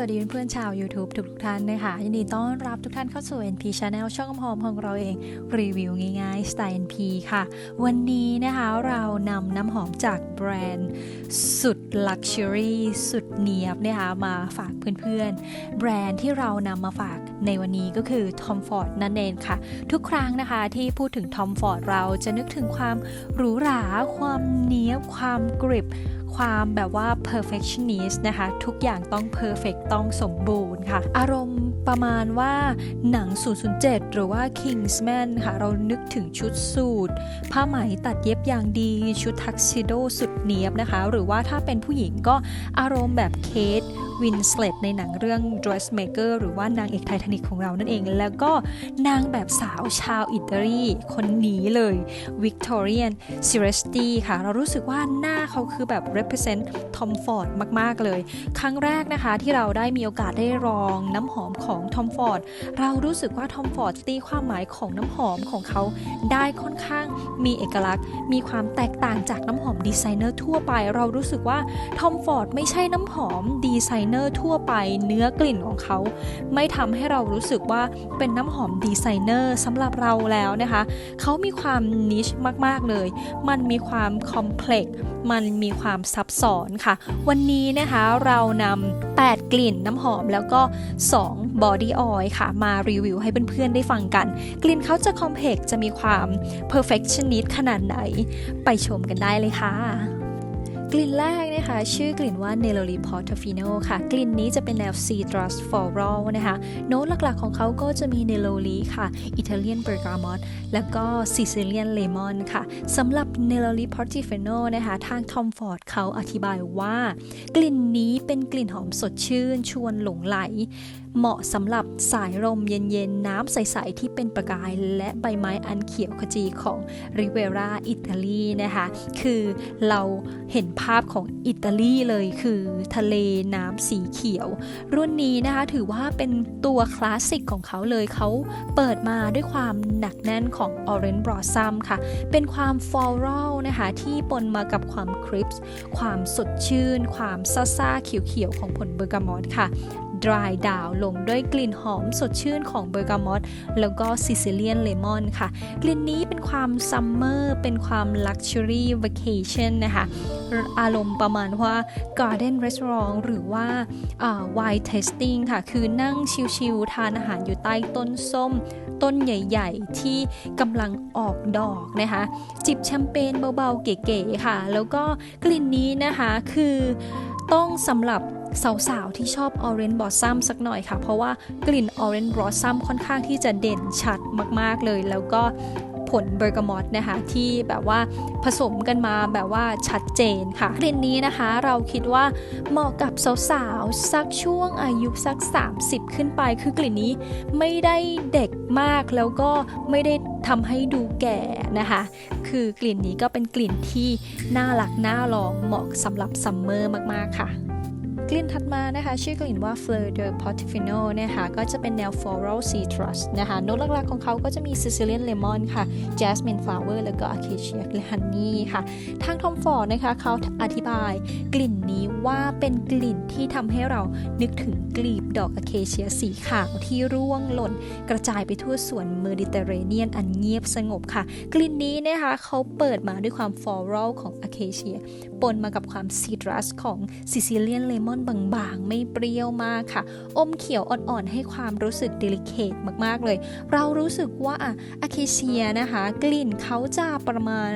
สวัสดีเพื่อนๆชาว YouTube ทุกๆท่านนะคะยินดีต้อนรับทุกท่านเข้าสู่ NP Channel ช่องน้ำหอมของเราเองรีวิวง่ายๆสไตล์ NP ค่ะ วันนี้นะคะเรานำน้ำหอมจากแบรนด์สุด Luxury สุดเนียบนะคะมาฝากเพื่อนๆ แบรนด์ที่เรานำมาฝาก ในวันนี้ก็คือ Tom Ford นั่นเองค่ะ ทุกครั้งนะคะที่พูดถึง Tom Ford เราจะนึกถึงความหรูหรา ความเนี้ยบความกริบความแบบว่า perfectionist นะคะ ทุกอย่างต้อง perfect ต้องสมบูรณ์ค่ะ อารมณ์ประมาณว่าหนัง 007 หรือว่า Kingsman ค่ะ เรานึกถึงชุดสูทผ้าไหมตัดเย็บอย่างดี ชุดทักซิโดสุดเนียบนะคะ หรือว่าถ้าเป็นผู้หญิงก็อารมณ์แบบเคท วินสเลตในหนังเรื่อง Dressmaker หรือว่านางเอกไททานิกของเรานั่นเอง แล้วก็นางแบบสาวชาวอิตาลีคนนี้เลย Victorian s i r e s t y ค่ะ เรารู้สึกว่าหน้าเขาคือแบบ represent Tom Ford มาก ๆ เลย ครั้งแรกนะคะที่เราได้มีโอกาสได้ลองน้ำหอมของ Tom Ford เรารู้สึกว่า Tom Ford ตีความหมายของน้ำหอมของเขาได้ค่อนข้างมีเอกลักษณ์ มีความแตกต่างจากน้ำหอมดีไซเนอร์ทั่วไป เรารู้สึกว่า Tom Ford ไม่ใช่น้ำหอมดีไซเนเนอร์ทั่วไปเนื้อกลิ่นของเขา ไม่ทำให้เรารู้สึกว่าเป็นน้ำหอมดีไซเนอร์สำหรับเราแล้วนะคะ เขามีความนิชมาก ๆ เลย มันมีความคอมเพล็กซ์มันมีความซับซ้อนค่ะ วันนี้นะคะเรานำ8 กลิ่นน้ำหอมแล้วก็2 body oil ค่ะ มารีวิวให้เพื่อนๆได้ฟังกัน กลิ่นเขาจะคอมเพล็กซ์จะมีความ perfectionist ขนาดไหน ไปชมกันได้เลยค่ะ กลิ่นแรกนะคะ ชื่อกลิ่นว่า Nelly Portofino ค่ะ กลิ่นนี้จะเป็นแนว Citrus Floral นะคะ โน้ตหลักๆของเขาก็จะมี Nelly ค่ะ Italian Bergamot แล้วก็ Sicilian Lemon ค่ะสำหรับ Nelly Portofino นะคะ ทาง Tom Ford เขาอธิบายว่า กลิ่นนี้เป็นกลิ่นหอมสดชื่น ชวนหลงไหลเหมาะสำหรับสายลมเย็นๆ น้ำใส ๆ ที่เป็นประกาย และใบไม้อันเขียวขจีของริเวราอิตาลีนะคะ คือเราเห็นภาพของอิตาลีเลยคือทะเลน้ำสีเขียว รุ่นนี้นะคะถือว่าเป็นตัวคลาสสิกของเขาเลยเขาเปิดมาด้วยความหนักแน่นของ Orange Blossom ค่ะ เป็นความ floral นะคะ ที่ปนมากับความคริปส์ความสดชื่น ความซ่าๆเขียวๆของผลเบอร์กามอตค่ะ dry down ลงด้วยกลิ่นหอมสดชื่นของเบอร์กามอตแล้วก็ซิซิเลียนเลมอนค่ะ กลิ่นนี้เป็นความซัมเมอร์เป็นความ luxury vacation นะคะ อารมณ์ประมาณว่า garden restaurant หรือว่า wine tasting ค่ะ คือนั่งชิลๆทานอาหารอยู่ใต้ต้นส้ม ต้นใหญ่ๆ ที่กำลังออกดอกนะคะ จิบแชมเปญเบาๆ เก๋ๆค่ะ แล้วก็กลิ่นนี้นะคะคือต้องสำหรับ สาวๆ ที่ชอบ Orange Blossom สักหน่อยค่ะ เพราะว่ากลิ่น Orange Blossom ค่อนข้างที่จะเด่นชัดมากๆเลย แล้วก็ผลเบอร์กามอตนะคะที่แบบว่าผสมกันมาแบบว่าชัดเจนค่ะกลิ่นนี้นะคะเราคิดว่าเหมาะกับสาวๆสักช่วงอายุสัก 30 ขึ้นไป คือกลิ่นนี้ไม่ได้เด็กมากแล้วก็ไม่ได้ทำให้ดูแก่นะคะ คือกลิ่นนี้ก็เป็นกลิ่นที่น่ารักน่าลองเหมาะสำหรับซัมเมอร์มากๆค่ะ กลิ่นถัดมานะคะ ชื่อกลิ่นว่า Fleur de Portofino นะคะก็จะเป็นแนว floral citrus นะคะโน้ตหลักๆของเขาก็จะมี Sicilian lemon ค่ะ jasmine flower แล้วก็ acacia และ honey ค่ะ ทาง Tom Ford นะคะเขาอธิบายกลิ่นนี้ว่าเป็นกลิ่นที่ทำให้เรานึกถึงกลีบดอกอะเคเชียสีขาวที่ร่วงหล่น กระจายไปทั่วสวนเมดิเตอร์เรเนียนอันเงียบสงบค่ะ กลิ่นนี้นะคะเขาเปิดมาด้วยความ floral ของอะเคเชียปนมากับความ citrus ของ Sicilian lemon บางๆ ไม่เปรี้ยวมากค่ะ อมเขียวอ่อนๆ ให้ความรู้สึกด e ลิเคทมากๆเลย เรารู้สึกว่าอะเคเชียนะคะ กลิ่นเขาจะประมาณ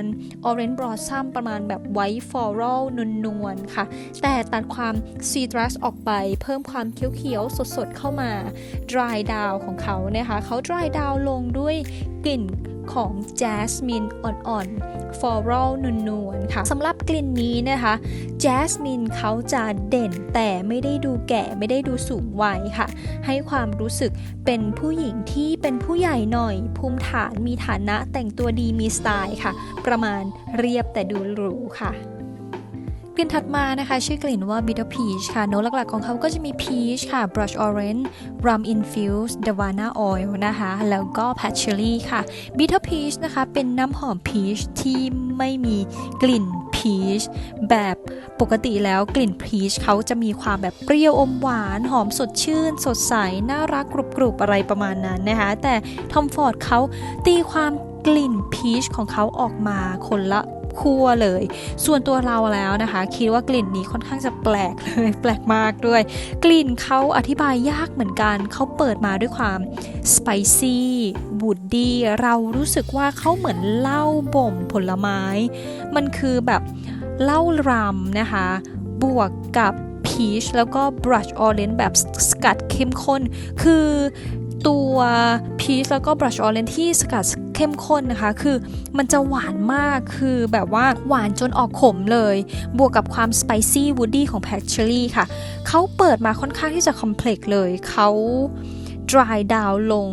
orange blossom ประมาณแบบ white floral นวลๆ ค่ะ แต่ตัดความ citrus ออกไป เพิ่มความเขียวๆ สดๆ เข้ามา dry down ของเขานะคะเขา dry down ลงด้วยกลิ่น ของแจสมินอ่อนๆฟลอรัลนวลๆค่ะสำหรับกลิ่นนี้นะคะแจสมินเขาจะเด่นแต่ไม่ได้ดูแก่ไม่ได้ดูสูงวัยค่ะ ให้ความรู้สึกเป็นผู้หญิงที่เป็นผู้ใหญ่หน่อย ภูมิฐานมีฐานะแต่งตัวดีมีสไตล์ค่ะ ประมาณเรียบแต่ดูหรูค่ะ กลิ่นถัดมานะคะ ชื่อกลิ่นว่า bitter peach ค่ะ โน้ตหลักๆของเขาก็จะมี peach ค่ะ brush orange rum infused davana oil นะคะ แล้วก็ patchouli ค่ะ bitter peach นะคะ เป็นน้ำหอม peach ที่ไม่มีกลิ่น peach พีชแบบปกติแล้วกลิ่นพีชเขาจะมีความแบบเปรี้ยวอมหวาน หอมสดชื่น สดใส น่ารักกรุบกรุบอะไรประมาณนั้นนะคะ แต่ทอมฟอร์ดเขาตีความกลิ่นพีชของเขาออกมาคนละ คั่วเลย ส่วนตัวเราแล้วนะคะ คิดว่ากลิ่นนี้ค่อนข้างจะแปลกเลย แปลกมากด้วย กลิ่นเขาอธิบายยากเหมือนกัน เขาเปิดมาด้วยความสไปซี่บูดดี้เรารู้สึกว่าเขาเหมือนเหล้าบ่มผลไม้ มันคือแบบเหล้ารำนะคะ บวกกับพีชแล้วก็บรัชออเรนจ์แบบสกัดเข้มข้น คือตัวพีชแล้วก็บรัชออเรนจ์ที่สกัด เข้มข้นนะคะ คือมันจะหวานมากคือแบบว่าหวานจนออกขมเลย บวกกับความสไปซี่วูดดี้ของแพคเชอรี่ค่ะ เขาเปิดมาค่อนข้างที่จะคอมเพล็กซ์เลยเขา dry down ลง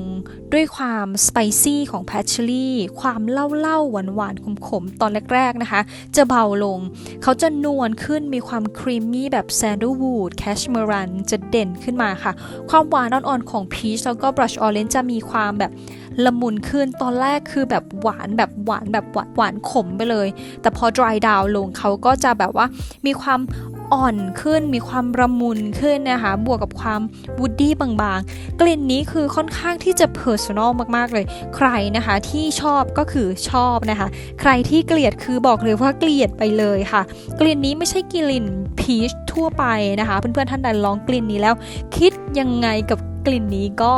ด้วยความสไปซี่ของแพชเชอรี่ความเล่าเล่าหวานหวานๆขมๆตอนแรก ๆ นะคะ จะเบาลง เขาจะนวลขึ้นมีความครีมมี่แบบแซนด์วูดแคชเมอรันจะเด่นขึ้นมาค่ะ ความหวานอ่อนๆของพีชแล้วก็บรัชออเรนจ์จะมีความแบบละมุนขึ้นตอนแรกคือแบบหวานแบบหวานแบบหวานหวานขมไปเลย แต่พอ dry down ลงเขาก็จะแบบว่ามีความ อ่อนขึ้นมีความระมุนขึ้นนะคะ บวกกับความวูดดี้บางๆ กลิ่นนี้คือค่อนข้างที่จะ personal มากๆเลย ใครนะคะที่ชอบก็คือชอบนะคะ ใครที่เกลียดคือบอกเลยว่าเกลียดไปเลยค่ะ กลิ่นนี้ไม่ใช่กลิ่นพีชทั่วไปนะคะ เพื่อนๆท่านใดลองกลิ่นนี้แล้ว คิดยังไงกับกลิ่นนี้ก็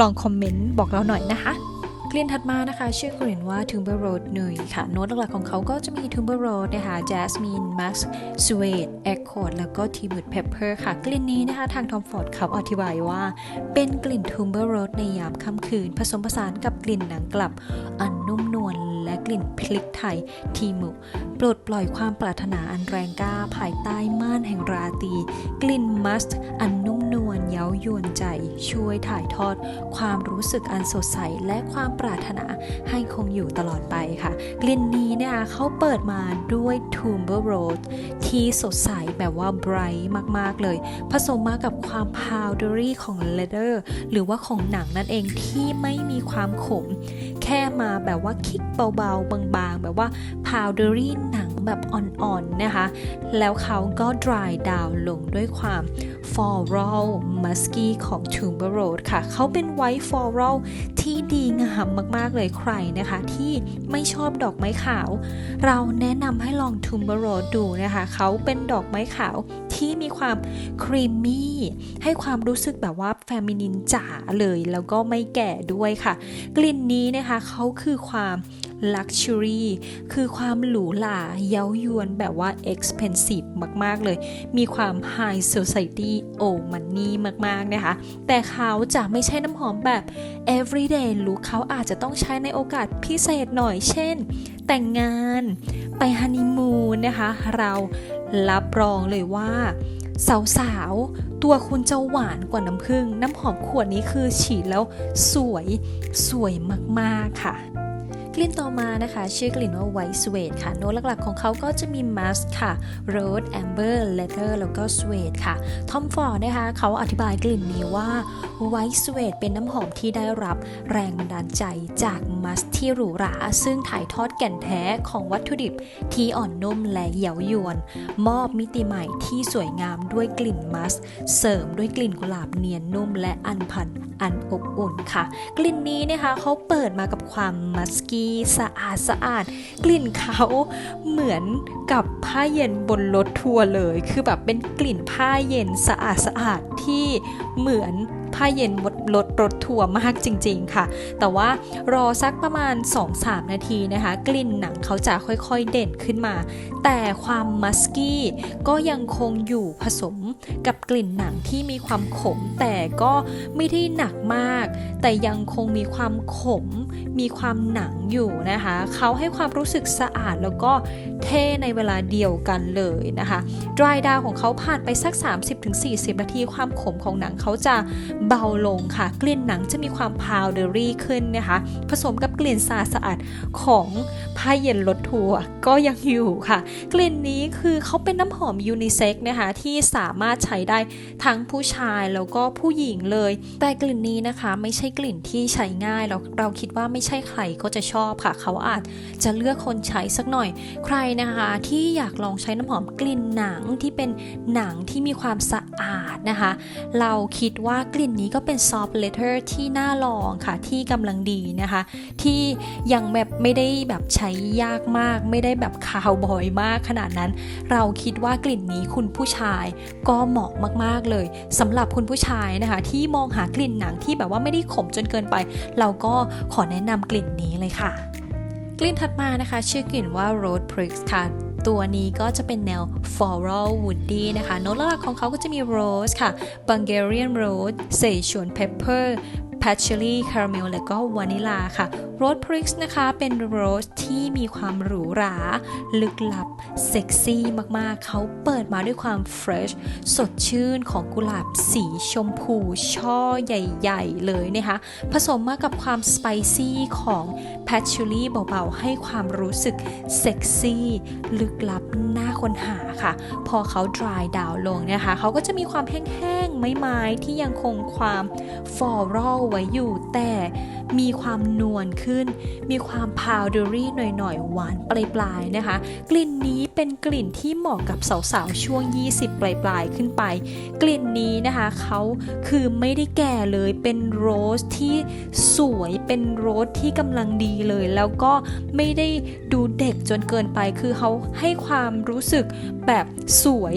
ลองคอมเมนต์บอกเราหน่อยนะคะ กลิ่นถัดมานะคะ ชื่อกลิ่นว่า Timber Road เนยค่ะ โน้ตหลักๆของเขาก็จะมี Timber Road นะคะ Jasmine Max Suede Accord แล้วก็ t i m u t Pepper ค่ะ กลิ่นนี้นะคะ ทาง Tom Ford เขาอธิบายว่า เป็นกลิ่น Timber Road ในยามค่ำคืน ผสมผสานกับกลิ่นหนังกลับ อันนุ่มนวลและกลิ่นพลิกไทยทีมุปลดปล่อยความปรารถนาอันแรงกล้าภายใต้ม่านแห่งราตรี กลิ่นมัสอันนุ่มนวล เย้ายวนใจ ช่วยถ่ายทอด ความรู้สึกอันสดใส และความปรารถนาให้คงอยู่ตลอดไปค่ะ กลิ่นนี้เนี่ยเขาเปิดมาด้วย Tumber Rose ที่สดใสแบบว่า bright มาก ๆ เลย ผสมมากับความ powdery ของ leather หรือว่าของหนังนั่นเองที่ไม่มีความขม ค่มาแบบว่าคิกเบาๆ บางๆ แบบว่า powdery หนังแบบอ่อนๆ นะคะ แล้วเขาก็ dry down ลงด้วยความ floral musky ของ Tumber Road ค่ะ เขาเป็น white floral ที่ดีงามมากๆ เลยใครนะคะ ที่ไม่ชอบดอกไม้ขาว เราแนะนำให้ลอง Tumber Road ดูนะคะ เขาเป็นดอกไม้ขาว ที่มีความครีมมี่ให้ความรู้สึกแบบว่าแฟมินินจ๋าเลยแล้วก็ไม่แก่ด้วยค่ะ กลิ่นนี้นะคะเขาคือความ Luxury คือความหรูหราเย้ายวนแบบว่า expensive มาก ๆ เลย มีความ High Society Old Money มาก ๆ นะคะ แต่เขาจะไม่ใช่น้ำหอมแบบ everyday look เขาอาจจะต้องใช้ในโอกาสพิเศษหน่อย เช่น แต่งงาน ไปฮันนีมูนนะคะ เรารับรองเลยว่าสาวๆ ตัวคุณจะหวานกว่าน้ำผึ้งน้ำหอมขวดนี้คือฉีดแล้วสวยสวยมากๆค่ะ กลิ่นต่อมานะคะ ชื่อกลิ่นว่า White Suede ค่ะ โน้ตหลักๆของเขาก็จะมี Musk ค่ะ Rose Amber Leather แล้วก็ Suede ค่ะ Tom Ford นะคะ เขาอธิบายกลิ่นนี้ว่า White Suede เป็นน้ำหอมที่ได้รับแรงบันดาลใจจากมัสที่หรูหรา ซึ่งถ่ายทอดแก่นแท้ของวัตถุดิบที่อ่อนนุ่มและเย้ายวน มอบมิติใหม่ที่สวยงามด้วยกลิ่นมัสเสริมด้วยกลิ่นกุหลาบเนียนนุ่มและอันพันอันอบอุ่นค่ะ กลิ่นนี้นะคะเขาเปิดมากับความมัสกี้สะอาดสะอาด กลิ่นเขาเหมือนกับผ้าเย็นบนรถทัวร์เลย คือแบบเป็นกลิ่นผ้าเย็นสะอาดสะอาดที่เหมือนผ้าเย็นบนรถรถทัวร์มากจริง ๆ ค่ะ แต่ว่ารอสักประมาณ 2-3 นาทีนะคะ กลิ่นหนังเขาจะค่อยๆเด่นขึ้นมา แต่ความมัสกี้ก็ยังคงอยู่ผสมกับกลิ่นหนังที่มีความขม แต่ก็ไม่ได้หนักมาก แต่ยังคงมีความขม มีความหนังอยู่นะคะ เขาให้ความรู้สึกสะอาดแล้วก็เท่ในเวลาเดียวกันเลยนะคะ dry down ของเขาผ่านไปสัก 30-40 นาทีความขมของหนังเขาจะเบาลงค่ะ กลิ่นหนังจะมีความ powdery ขึ้นนะคะ ผสมกับกลิ่นสะอาดสะอาดของผ้าเย็นรถทัวร์ก็ยังอยู่ค่ะ กลิ่นนี้คือเขาเป็นน้ำหอมยูนิเซ็กนะคะที่สามารถใช้ได้ทั้งผู้ชายแล้วก็ผู้หญิงเลย แต่กลิ่นนี้นะคะไม่ใช่กลิ่นที่ใช้ง่ายเราเราคิดว่าไม่ใช่ใครก็จะชอบค่ะ เขาอาจจะเลือกคนใช้สักหน่อย ใครนะคะ ที่อยากลองใช้น้ำหอมกลิ่นหนังที่เป็นหนังที่มีความสะอาดนะคะ เราคิดว่ากลิ่นนี้ก็เป็นซอฟต์เลเทอร์ที่น่าลองค่ะที่กำลังดีนะคะ ที่ยังแบบไม่ได้แบบใช้ยากมาก ไม่ได้แบบคาวบอยมากขนาดนั้น เราคิดว่ากลิ่นนี้คุณผู้ชายก็เหมาะมากๆเลยสำหรับคุณผู้ชายนะคะ ที่มองหากลิ่นหนังที่แบบว่าไม่ได้ขมจนเกินไป เราก็ขอแนะนำกลิ่นนี้เลยค่ะ กลิ่นถัดมานะคะ ชื่อกลิ่นว่า Road Prix ค่ะตัวนี้ก็จะเป็นแนว floral woody นะคะ โน้ตหลักของเขาก็จะมี rose ค่ะ Bulgarian rose เสฉวน pepper patchouli caramel และก็วานิลาค่ะ Rose Prix นะคะเป็นโรสที่มีความหรูหรา ลึกลับ เซ็กซี่มากๆ เขาเปิดมาด้วยความเฟรชสดชื่นของกุหลาบสีชมพู ช่อใหญ่ ๆ เลยนะคะ ผสมมากับความสไปซี่ของแพชชูรี่เบา ๆ ให้ความรู้สึก เซ็กซี่ ลึกลับน่าค้นหาค่ะ พอเขา dry down ลงนะคะ เขาก็จะมีความแห้งๆไม้ๆที่ยังคงความฟไว้อยู่แต่มีความนวลขึ้น มีความพาวเดอรี่หน่อยๆ หวานปลายๆนะคะ กลิ่นนี้เป็นกลิ่นที่เหมาะกับสาวๆ ช่วง 20 ปลายๆ ขึ้นไป กลิ่นนี้นะคะเขาคือไม่ได้แก่เลยเป็นโรสที่สวยเป็นโรสที่กำลังดีเลย แล้วก็ไม่ได้ดูเด็กจนเกินไปคือเขาให้ความรู้สึกแบบสวย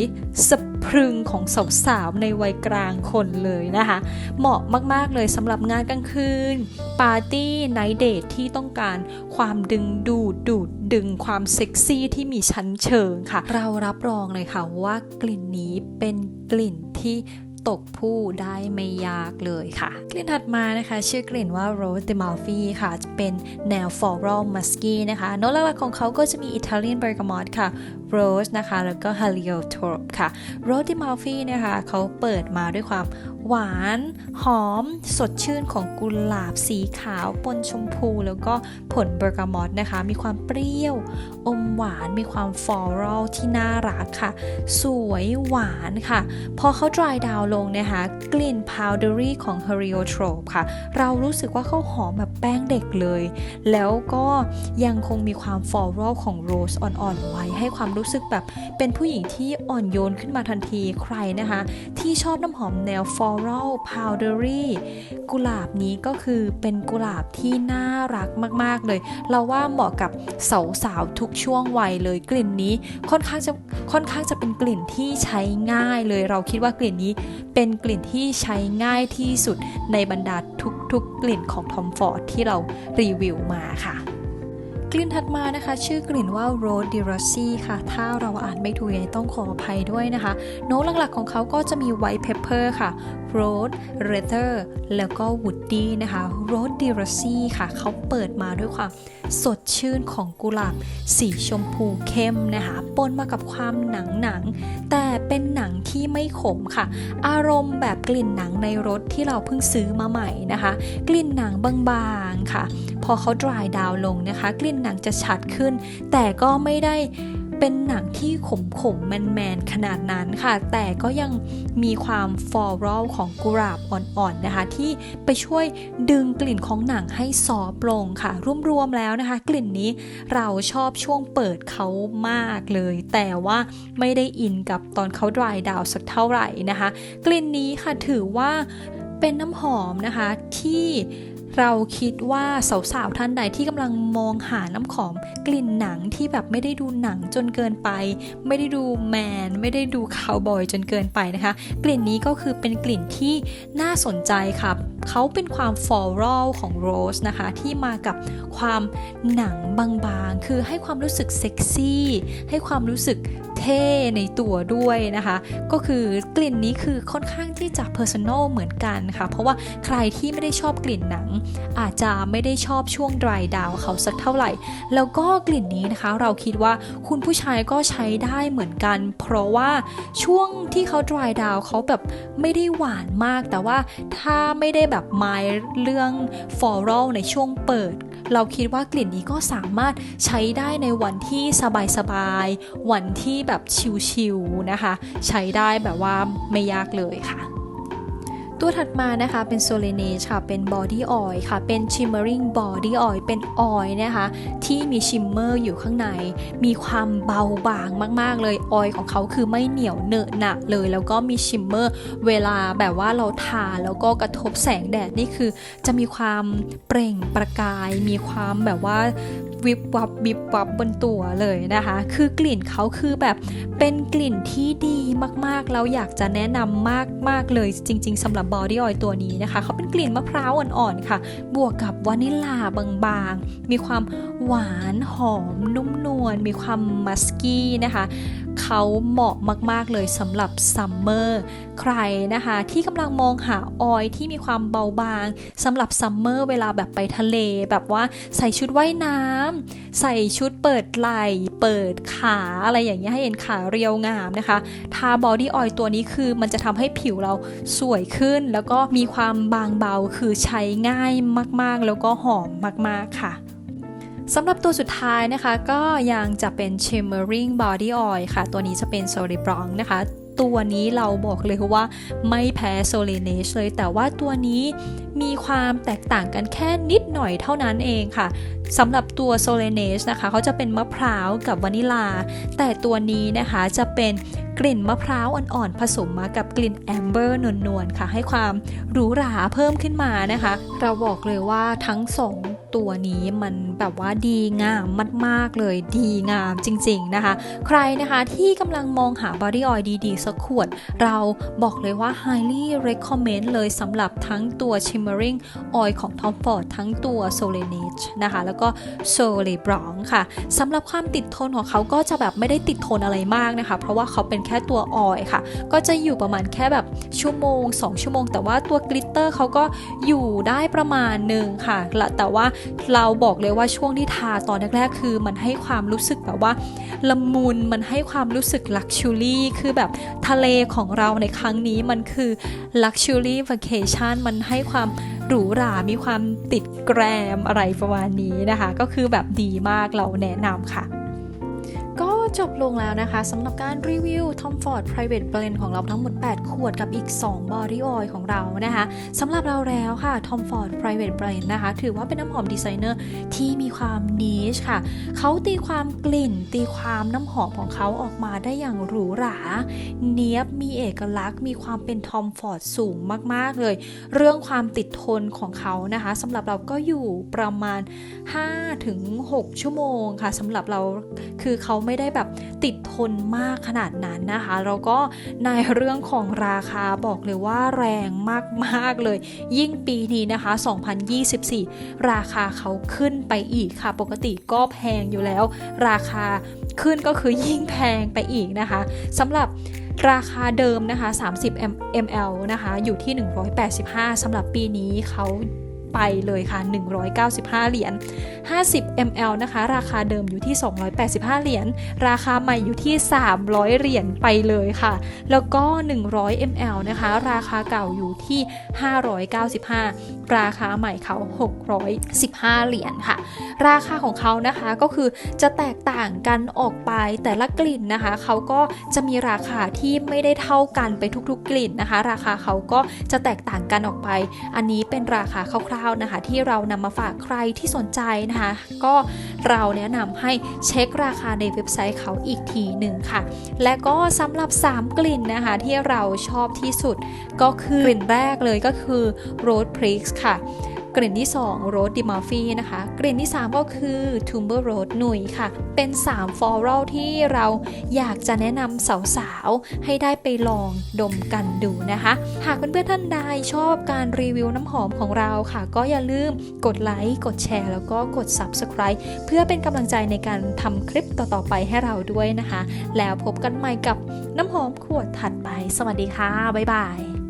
สะ พรึงของสาวๆในวัยกลางคนเลยนะคะ เหมาะมากๆเลยสำหรับงานกลางคืน ปาร์ตี้ไนท์เดทที่ต้องการความดึงดูดดูดดึงความเซ็กซี่ที่มีชั้นเชิงค่ะ เรารับรองเลยค่ะว่ากลิ่นนี้เป็นกลิ่นที่ตกผู้ได้ไม่ยากเลยค่ะ กลิ่นถัดมานะคะ ชื่อกลิ่นว่า Rose de Malfi ค่ะเป็นแนว floral musky นะคะโน้ตหลักๆของเขาก็จะมี Italian bergamot ค่ะ Rose นะคะ แล้วก็ Heliotrope ค่ะ Rose de Malfi นะคะเขาเปิดมาด้วยความหวานหอมสดชื่นของกุหลาบสีขาวปนชมพู แล้วก็ผลเบอร์กามอตนะคะ มีความเปรี้ยว อมหวานมีความฟลอรัลที่น่ารักค่ะ สวยหวานค่ะ พอเขา dry down ลงนะคะ กลิ่น powdery ของ Heliotrope ค่ะ เรารู้สึกว่าเขาหอมแบบแป้งเด็กเลย แล้วก็ยังคงมีความฟลอรัลของโรสอ่อนๆไว้ให้ความรูู้้สึกแบบเป็นผู้หญิงที่อ่อนโยนขึ้นมาทันทีใครนะคะ ที่ชอบน้ำหอมแนว floral powdery กุหลาบนี้ก็คือเป็นกุหลาบที่น่ารักมาก ๆ เลย เราว่าเหมาะกับสาวๆทุกช่วงวัยเลยกลิ่นนี้ค่อนข้างจะค่อนข้างจะเป็นกลิ่นที่ใช้ง่ายเลย เราคิดว่ากลิ่นนี้เป็นกลิ่นที่ใช้ง่ายที่สุดในบรรดาทุกๆกลิ่นของ Tom Ford ที่เรารีวิวมาค่ะ กลิ่นถัดมานะคะ ชื่อกลิ่นว่า Rose d i r o s i ค่ะ ถ้าเราอ่านไม่ถูกต้องขออภัยด้วยนะคะ โน้ตหลักๆของเขาก็จะมี White Pepper ค่ะ Rose Leather แล้วก็ Woody นะคะ Rose d i r o s i ค่ะ เขาเปิดมาด้วยความสดชื่นของกุหลาบสีชมพูเข้มนะคะปนมากับความหนังหนังๆแต่เป็นหนังที่ไม่ขมค่ะ อารมณ์แบบกลิ่นหนังในรถที่เราเพิ่งซื้อมาใหม่นะคะ กลิ่นหนังบางๆค่ะ พอเขา dry down ลงนะคะ กลิ่นหนังจะชัดขึ้น แต่ก็ไม่ได้เป็นหนังที่ขมขมแมนแมนขนาดนั้นค่ะ แต่ก็ยังมีความฟลอรัลของกุหลาบอ่อนๆนะคะ ที่ไปช่วยดึงกลิ่นของหนังให้ซอฟลงค่ะ รวมๆแล้วนะคะ กลิ่นนี้เราชอบช่วงเปิดเขามากเลย แต่ว่าไม่ได้อินกับตอนเขา dry down สักเท่าไหร่นะคะ กลิ่นนี้ค่ะถือว่าเป็นน้ำหอมนะคะที่ เราคิดว่าสาวๆท่านใดที่กำลังมองหาน้ำหอมกลิ่นหนังที่แบบไม่ได้ดูหนังจนเกินไป ไม่ได้ดูแมน ไม่ได้ดูคาวบอยจนเกินไปนะคะ กลิ่นนี้ก็คือเป็นกลิ่นที่น่าสนใจค่ะเขาเป็นความฟลอรัลของโรสนะคะที่มากับความหนังบางๆ คือให้ความรู้สึกเซ็กซี่ ให้ความรู้สึก เท่ในตัวด้วยนะคะ ก็คือกลิ่นนี้คือค่อนข้างที่จะ personal เหมือนกันค่ะ เพราะว่าใครที่ไม่ได้ชอบกลิ่นหนัง อาจจะไม่ได้ชอบช่วง dry down เขาสักเท่าไหร่ แล้วก็กลิ่นนี้นะคะ เราคิดว่าคุณผู้ชายก็ใช้ได้เหมือนกัน เพราะว่าช่วงที่เขา dry down เขาแบบไม่ได้หวานมาก แต่ว่าถ้าไม่ได้แบบไม้เรื่อง floral ในช่วงเปิด เราคิดว่ากลิ่นนี้ก็สามารถใช้ได้ในวันที่สบายๆวันที่แบบชิลๆนะคะ ใช้ได้แบบว่าไม่ยากเลยค่ะ ตัวถัดมานะคะเป็น Solange ค่ะ เป็น Body Oil ค่ะ เป็น Shimmering Body Oil เป็นออยล์นะคะ ที่มีชิมเมอร์อยู่ข้างใน มีความเบาบางมาก ๆ เลยออยล์ของเขาคือไม่เหนียวเนอะหนะเลย แล้วก็มีชิมเมอร์เวลาแบบว่าเราทาแล้วก็กระทบแสงแดดนี่คือ จะมีความเปล่งประกาย มีความแบบว่าวิบวับวิบวับบนตัวเลยนะคะ คือกลิ่นเขาคือแบบเป็นกลิ่นที่ดีมากๆ แล้วอยากจะแนะนำมากๆเลยจริง ๆสำหรับบอดี้ออยตัวนี้นะคะ เขาเป็นกลิ่นมะพร้าวอ่อนๆค่ะ บวกกับวานิลลาบางๆ มีความหวานหอมนุ่มนวล มีความมัสกี้นะคะเขาเหมาะมาก ๆ เลยสำหรับซัมเมอร์ใครนะคะที่กำลังมองหาออยที่มีความเบาบางสำหรับซัมเมอร์เวลาแบบไปทะเล แบบว่าใส่ชุดว่ายน้ำใส่ชุดเปิดไหล่เปิดขาอะไรอย่างเงี้ยให้เห็นขาเรียวงามนะคะ ทาบอดี้ออยตัวนี้คือมันจะทำให้ผิวเราสวยขึ้น แล้วก็มีความบางเบาคือใช้ง่ายมาก ๆ แล้วก็หอมมาก ๆ ค่ะ สำหรับตัวสุดท้ายนะคะก็ยังจะเป็น Shimmering Body Oil ค่ะ ตัวนี้จะเป็นโซลิบรองนะคะ ตัวนี้เราบอกเลยว่าไม่แพ้โซเลเนชเลย แต่ว่าตัวนี้มีความแตกต่างกันแค่นิดหน่อยเท่านั้นเองค่ะ สำหรับตัว s o l a n a g e นะคะเขาจะเป็นมะพร้าวกับวานิลา แต่ตัวนี้นะคะจะเป็นกลิ่นมะพร้าวอ่อนๆผสมมากับกลิ่นแอมเบอร์นวลๆค่ะ ให้ความหรูหราเพิ่มขึ้นมานะคะ เราบอกเลยว่าทั้งสองตัวนี้มันแบบว่าดีงามมากๆเลยดีงามจริงๆนะคะ ใครนะคะที่กำลังมองหา body oil ดีๆสักขวด เราบอกเลยว่า highly recommend เลยสำหรับทั้งตัว shimmering oil ของ Tom Ford ทั้งตัว Solange นะคะแล้วก็ Soleil Blanc ค่ะสำหรับความติดทนของเขาก็จะแบบไม่ได้ติดทนอะไรมากนะคะ เพราะว่าเขาเป็นแค่ตัวออยค่ะ ก็จะอยู่ประมาณแค่แบบชั่วโมง 2 ชั่วโมง แต่ว่าตัวกลิตเตอร์เขาก็อยู่ได้ประมาณหนึ่งค่ะและแต่ว่าเราบอกเลยว่าช่วงที่ทาตอนแรกๆคือมันให้ความรู้สึกแบบว่าละมุนมันให้ความรู้สึกลักชูรี่คือแบบทะเลของเราในครั้งนี้มันคือลักชูรี่ว a เคชันมันให้ความ หรูหรา มีความติดแกรมอะไรประมาณนี้นะคะ ก็คือแบบดีมากเราแนะนำค่ะ จบลงแล้วนะคะสำหรับการรีวิว Tom Ford Private Blend ของเราทั้งหมด 8 ขวดกับอีก 2 Body Oil ของเรานะคะสำหรับเราแล้วค่ะ Tom Ford Private Blend นะคะ ถือว่าเป็นน้ำหอมดีไซเนอร์ที่มีความนิชค่ะ เขาตีความกลิ่น ตีความน้ำหอมของเขาออกมาได้อย่างหรูหรา เนี้ยบมีเอกลักษณ์ มีความเป็น Tom Ford สูงมาก ๆ เลย เรื่องความติดทนของเขานะคะสำหรับเราก็อยู่ประมาณ 5-6 ชั่วโมงค่ะสำหรับเราคือเขาไม่ได้แบบติดทนมากขนาดนั้นนะคะแล้วก็ในเรื่องของราคาบอกเลยว่าแรงมากๆเลย ยิ่งปีนี้นะคะ 2024 ราคาเขาขึ้นไปอีกค่ะ ปกติก็แพงอยู่แล้ว ราคาขึ้นก็คือยิ่งแพงไปอีกนะคะสำหรับราคาเดิมนะคะ 30 ml นะคะ อยู่ที่ 185สำหรับปีนี้เขา ไปเลยค่ะ 195 เหรียญ 50 ml นะคะ ราคาเดิมอยู่ที่ 285 เหรียญ ราคาใหม่อยู่ที่ 300 เหรียญไปเลยค่ะ แล้วก็ 100 ml นะคะ ราคาเก่าอยู่ที่ 595 ราคาใหม่เขา 615 เหรียญค่ะ ราคาของเขานะคะก็คือจะแตกต่างกันออกไปแต่ละกลิ่นนะคะ เขาก็จะมีราคาที่ไม่ได้เท่ากันไปทุกๆกลิ่นนะคะ ราคาเขาก็จะแตกต่างกันออกไป อันนี้เป็นราคาคร่าวๆนะคะ ที่เรานำมาฝากใครที่สนใจนะคะ ก็เราแนะนำให้เช็คราคาในเว็บไซต์เขาอีกทีหนึ่งค่ะ และก็สำหรับ 3 กลิ่นนะคะ ที่เราชอบที่สุดก็คือกลิ่นแรกเลยก็คือ Road Prix ค่ะ กลิ่นที่ 2 Road d i m a f i นะคะ กลิ่นที่ 3 ก็คือ Tumber Road หนุ่ยค่ะ เป็น 3 floral ที่เราอยากจะแนะนำสาวๆ ให้ได้ไปลองดมกันดูนะคะ หากเพื่อนๆท่านใดชอบการรีวิวน้ำหอมของเราค่ะ ก็อย่าลืมกดไลค์ กดแชร์ แล้วก็กด Subscribe เพื่อเป็นกำลังใจในการทำคลิปต่อๆไปให้เราด้วยนะคะ แล้วพบกันใหม่กับน้ำหอมขวดถัดไป สวัสดีค่ะ บ๊ายบาย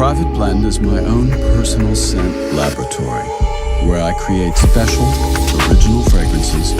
Private Blend is my own personal scent laboratory where I create special, original fragrances